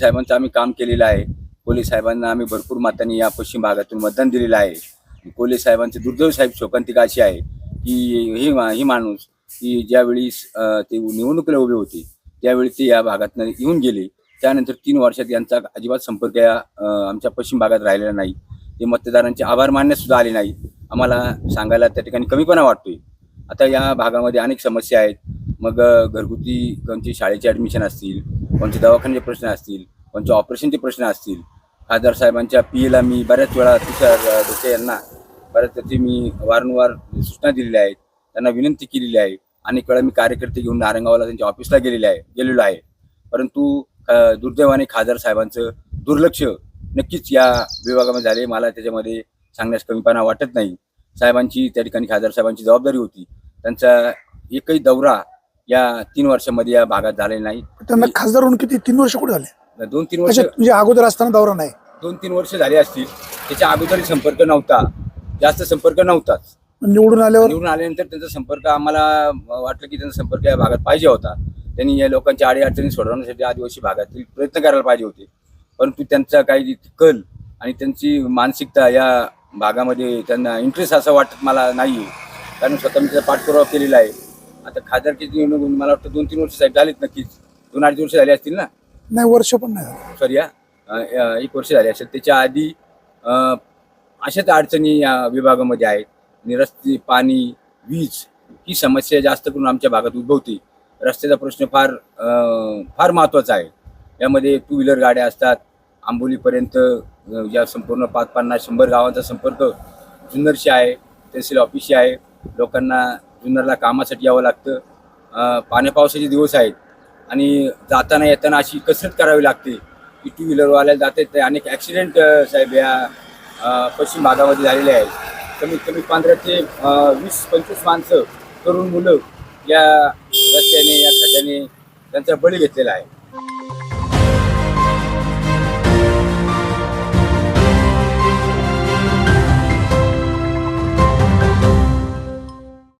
साहेबांचं आम्ही काम केलेलं आहे. कोहली साहेबांना आम्ही भरपूर मातांनी या पश्चिम भागातून मतदान दिलेलं आहे. कोले साहेबांचे दुर्दैव साहेब शोकांतिका अशी आहे की ही मा- ही माणूस की ज्यावेळी ते निवडणुकीला उभे होते त्यावेळी ते या भागातनं येऊन गेले. त्यानंतर तीन वर्षात यांचा अजिबात संपर्क या आमच्या पश्चिम भागात राहिलेला नाही. ते मतदारांचे आभार मानण्यासुद्धा आले नाही. आम्हाला सांगायला त्या ठिकाणी कमीपणा वाटतोय. आता या भागामध्ये अनेक समस्या आहेत. मग घरगुती कोणती शाळेचे ॲडमिशन असतील कोणचे दवाखान्याचे प्रश्न असतील कोणचे ऑपरेशनचे प्रश्न असतील. खासदार साहेबांच्या पी एला मी बऱ्याच वेळा तुषार डोके यांना बऱ्याच त्याची मी वारंवार सूचना दिलेल्या आहेत. त्यांना विनंती केलेली आहे. अनेक वेळा मी कार्यकर्ते घेऊन नारंगावला त्यांच्या ऑफिसला गेलेले आहे गेलेलो आहे. परंतु दुर्दैवाने खासदार साहेबांचं दुर्लक्ष नक्कीच या विभागामध्ये झाले. मला त्याच्यामध्ये सांगण्यास कमीपणा वाटत नाही. साहेबांची त्या ठिकाणी खासदार साहेबांची जबाबदारी होती. त्यांचा एकही दौरा या तीन वर्षामध्ये या भागात झालेला नाही त्यांना खासदार होऊन किती? तीन वर्ष कुठे झाले? दोन तीन वर्ष अच्छा म्हणजे अगोदर असताना दौरा नाही. दोन तीन वर्ष झाली असतील. त्याच्या अगोदरही संपर्क नव्हता. जास्त संपर्क नव्हताच. निवडून आल्यावर निवडून आल्यानंतर त्यांचा संपर्क आम्हाला वाटलं की त्यांचा संपर्क या भागात पाहिजे होता. त्यांनी या लोकांच्या अडीअडचणी सोडवण्यासाठी आदिवासी भागातील प्रयत्न करायला पाहिजे होते. परंतु त्यांचा काही कल आणि त्यांची मानसिकता या भागामध्ये त्यांना इंटरेस्ट असं वाटत मला नाही कारण स्वतः मी त्याचा पाठपुरावा केलेला आहे. आता खासदारकीची निवडणूक मला वाटतं दोन तीन वर्ष साहेब झालीत नक्कीच. दोन अडीच वर्ष झाली असतील ना? नाही वर्ष पण नाही. सॉरी या एक वर्ष झाले असेल. त्याच्या आधी अशाच अडचणी या विभागामध्ये आहेत. आणि रस्ते पाणी वीज ही समस्या जास्त करून आमच्या भागात उद्भवते. रस्त्याचा प्रश्न फार फार महत्त्वाचा आहे. यामध्ये टू व्हीलर गाड्या असतात. आंबोलीपर्यंत या संपूर्ण पाच पन्नास शंभर गावांचा संपर्क जुन्नरशी आहे. तहसील ऑफिसशी आहे. लोकांना जुन्नरला कामासाठी यावं लागतं. पाण्यापावसाचे पाण्या पावसाचे दिवस आहेत आणि जाताना येताना अशी कसरत करावी लागते. की टू व्हीलरवाल्याला जाते ते अनेक ॲक्सिडेंट साहेब या पश्चिम भागामध्ये झालेले आहेत. कमीत कमी पंधरा ते वीस पंचवीस माणसं तरुण मुलं या रस्त्याने या खड्ड्याने त्यांचा बळी घेतलेला आहे.